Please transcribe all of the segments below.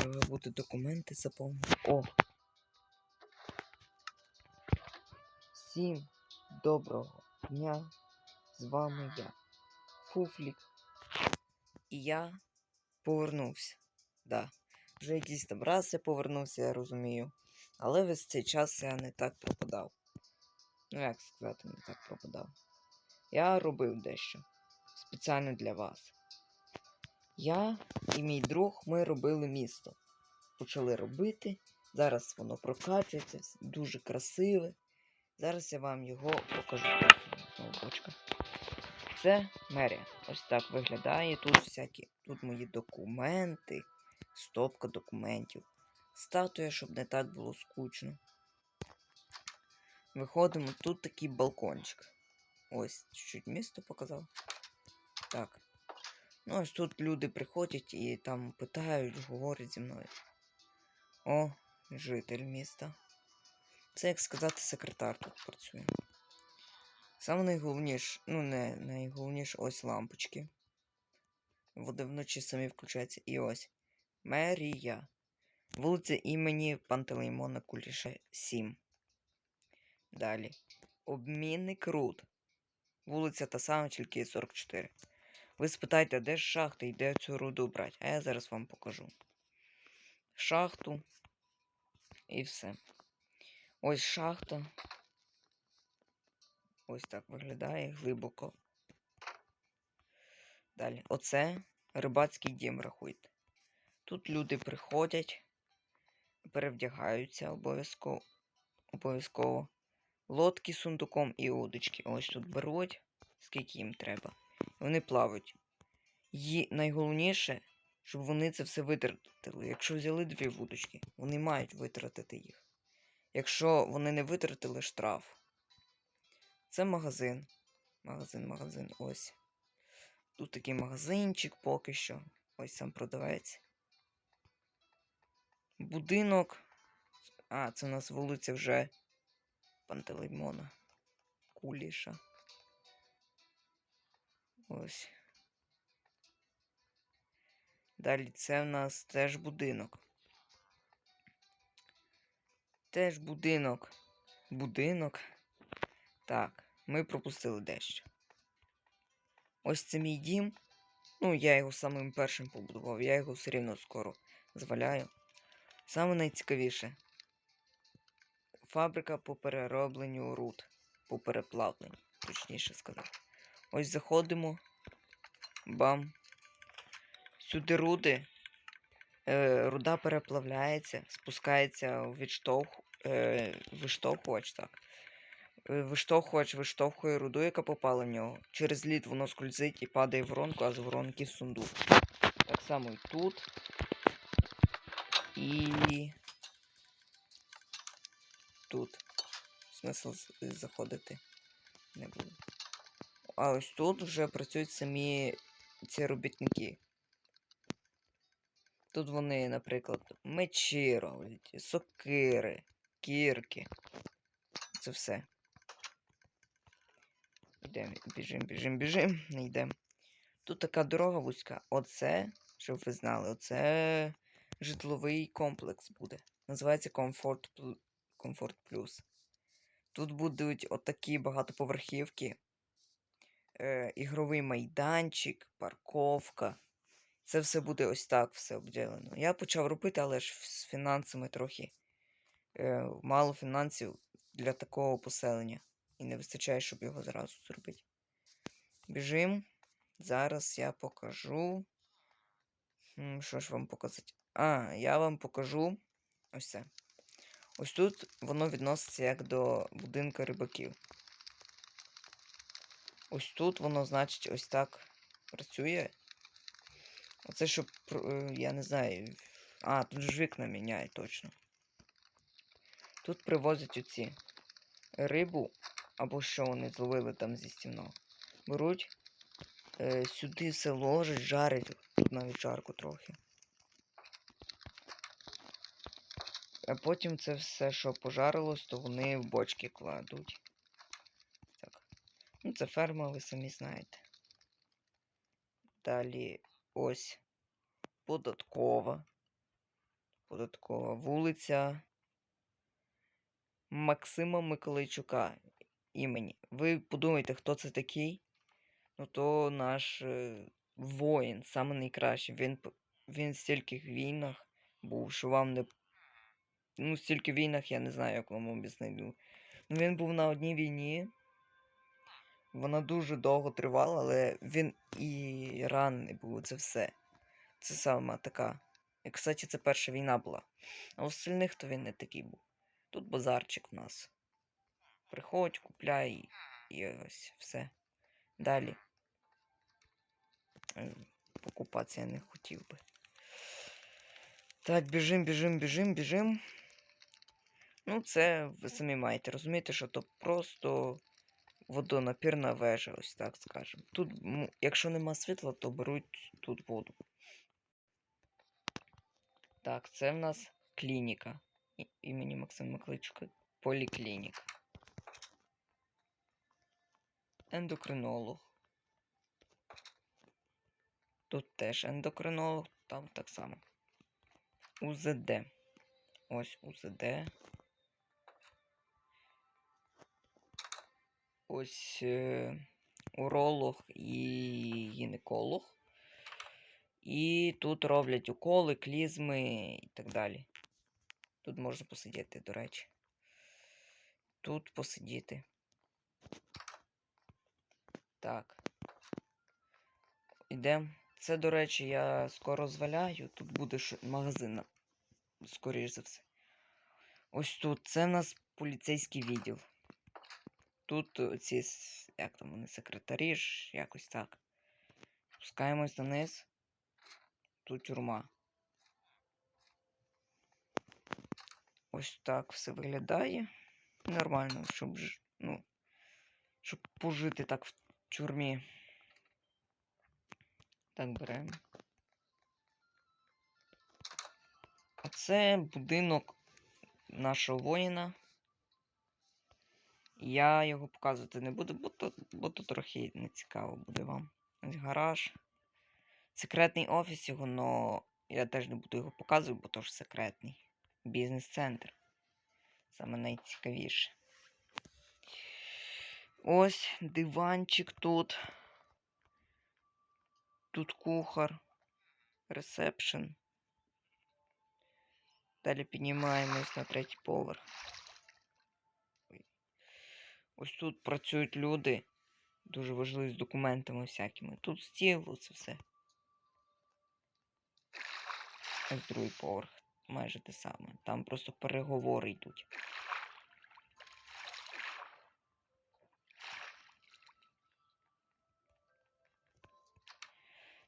треба буде документи заповнити. О! Всім доброго дня! З вами я, Фуфлік. І я повернувся. Да. Вже якийсь там раз я повернувся, я розумію. Але весь цей час я не так пропадав. Ну, як сказати, не так пропадав. Я робив дещо спеціально для вас. Я і мій друг ми робили місто. Почали робити. Зараз воно прокачується, дуже красиве. Зараз я вам його покажу. Це мерія. Ось так виглядає. Тут всякі. Тут мої документи, стопка документів. Статуя, щоб не так було скучно. Виходимо, тут такий балкончик. Ось, чуть-чуть місто показав. Так. Ну, ось тут люди приходять і там питають, говорять зі мною. О, житель міста. Це, як сказати, секретар тут працює. Саме найголовніше, ну не найголовніше ось лампочки. Вони вночі самі включаються. І ось. Мерія. Вулиця імені Пантелеймона Куліша 7. Далі. Обмінник Рут. Вулиця та сама, тільки 44. Ви спитаєте, де ж шахта і де цю руду брати? А я зараз вам покажу. Шахту. І все. Ось шахта. Ось так виглядає глибоко. Далі. Оце рибацький дім рахуйте. Тут люди приходять, перевдягаються обов'язково. Обов'язково. Лодки з сундуком і удочки. Ось тут беруть, скільки їм треба. Вони плавають. І найголовніше, щоб вони це все витратили. Якщо взяли дві вудочки, вони мають витратити їх. Якщо вони не витратили штраф. Це магазин. Магазин, магазин, ось. Тут такий магазинчик поки що. Ось сам продавець. Будинок. А, це у нас вулиця вже Пантелеймона. Куліша. Ось. Далі це в нас теж будинок. Теж будинок. Будинок. Так, ми пропустили дещо. Ось це мій дім. Ну, я його самим першим побудував, я його все рівно скоро зваляю. Саме найцікавіше. Фабрика по переробленню руд. По переплавленню, точніше сказати. Ось заходимо. Бам. Сюди руди. Е, руда переплавляється, спускається у відштовх, е, виштовхувач, так. Е, Виштовхувач виштовхує руду, яка попала в нього. Через лід воно скользить і падає в воронку, а з воронки в сундук. Так само і тут. І тут. Смисл заходити не буде. А ось тут вже працюють самі ці робітники. Тут вони, наприклад, мечі роблять, сокири, кірки. Це все. Йдемо, біжим, біжим, біжим, не йдемо. Тут така дорога вузька. Оце, щоб ви знали, оце житловий комплекс буде. Називається Comfort Plus. Тут будуть отакі багатоповерхівки, е, ігровий майданчик, парковка. Це все буде ось так все обділено. Я почав робити, але ж з фінансами трохи е, мало фінансів для такого поселення. І не вистачає, щоб його зразу зробити. Біжим. Зараз я покажу. Що ж вам показати? А, я вам покажу ось це. Ось тут воно відноситься як до будинка рибаків. Ось тут воно, значить, ось так працює. Оце щоб, е, я не знаю. А, тут ж вікна міняють точно. Тут привозять оці рибу, або що вони зловили там зі стіного. Беруть, е, сюди все ложать, жарять. Тут навіть жарко трохи. А потім це все, що пожарилось, то вони в бочки кладуть. Ну, це ферма, ви самі знаєте. Далі ось податкова. податкова вулиця Максима Миколайчука імені. Ви подумайте, хто це такий? Ну то наш е, воїн, саме найкращий. Він, він в стільких війнах був, що вам не. Ну, стільки війнах я не знаю, як вам об'яснити. Він був на одній війні. Вона дуже довго тривала, але він і ранений був, це все. Це сама така. І, кстати, це перша війна була. А у остальних то він не такий був. Тут базарчик в нас. Приходь, купляй і, ось все. Далі. Покупатися я не хотів би. Так, біжим, біжим, біжим, біжим. Ну, це ви самі маєте розуміти, що то просто водонапірна вежа, ось так скажемо. Тут, якщо нема світла, то беруть тут воду. Так, це в нас клініка. Імені Максима Кличка. Поліклініка. Ендокринолог. Тут теж ендокринолог, там так само. УЗД. Ось УЗД. Ось е, уролог і гінеколог. І тут роблять уколи, клізми і так далі. Тут можна посидіти, до речі. Тут посидіти. Так. Ідемо. Це, до речі, я скоро зваляю. Тут буде магазин, скоріш за все. Ось тут. Це в нас поліцейський відділ. Тут е, ці, як там вони, секретарі ж, якось так. Спускаємось вниз. Тут тюрма. Ось так все виглядає. Нормально, щоб ну, щоб пожити так в тюрмі. Так беремо. А це будинок нашого воїна. Я його показувати не буду, бо то, бо то трохи не цікаво буде вам. Ось гараж. Секретний офіс його, но я теж не буду його показувати, бо то ж секретний. Бізнес-центр. Саме найцікавіше. Ось диванчик тут. Тут кухар, ресепшн. Далі піднімаємось на третій поверх. Ось тут працюють люди. Дуже важливі з документами всякими. Тут стіл, це все. Ось другий поверх. Майже те саме. Там просто переговори йдуть.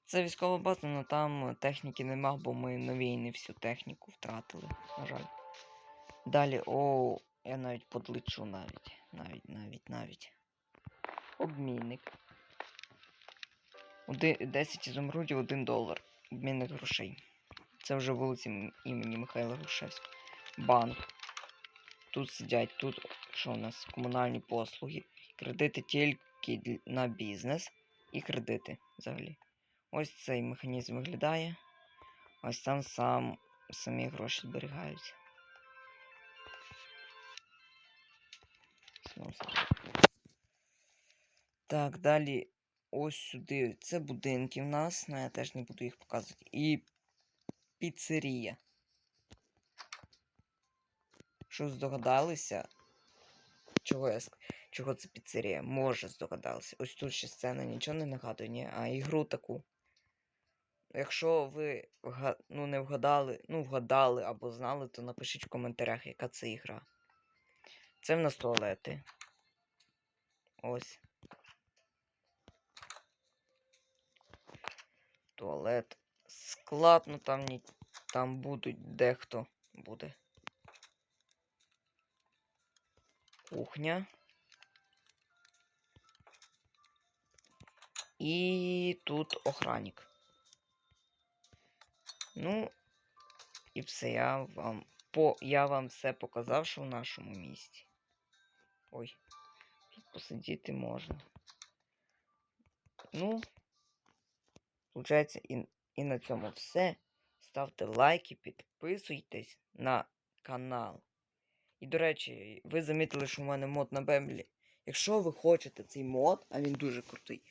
Це військова база, але там техніки нема, бо ми на війні всю техніку втратили, на жаль. Далі, о, я навіть подлечу навіть. Навіть, навіть, навіть. Обмінник. Оди- 10 ізумрудів, 1 долар. Обмінник грошей. Це вже вулиці імені Михайла Грушевського. Банк. Тут сидять, тут що у нас? Комунальні послуги. Кредити тільки на бізнес і кредити взагалі. Ось цей механізм виглядає. Ось там сам самі гроші зберігаються. Так, далі ось сюди. Це будинки в нас, але я теж не буду їх показувати. І піцерія. Що здогадалися? Чого я Чого це піцерія? Може здогадалися. Ось тут ще сцена нічого не нагадує, ні? а ігру таку. Якщо ви ну, не вгадали, ну вгадали або знали, то напишіть в коментарях, яка це ігра. Це в нас туалети. Ось. Туалет. Склад, ну там ні. Там будуть дехто буде. Кухня. І тут охранник. Ну, і все я вам по я вам все показав, що в нашому місті. Ой, тут посидіти можна. Ну, Получається, і, і на цьому все. ставте лайки, підписуйтесь на канал. І, до речі, ви замітили, що в мене мод на Бемблі. Якщо ви хочете цей мод, а він дуже крутий,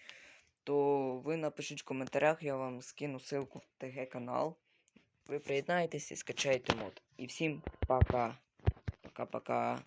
то ви напишіть в коментарях, я вам скину ссылку в ТГ канал. Ви приєднаєтесь і скачаєте мод. І всім пока. Пока-пока.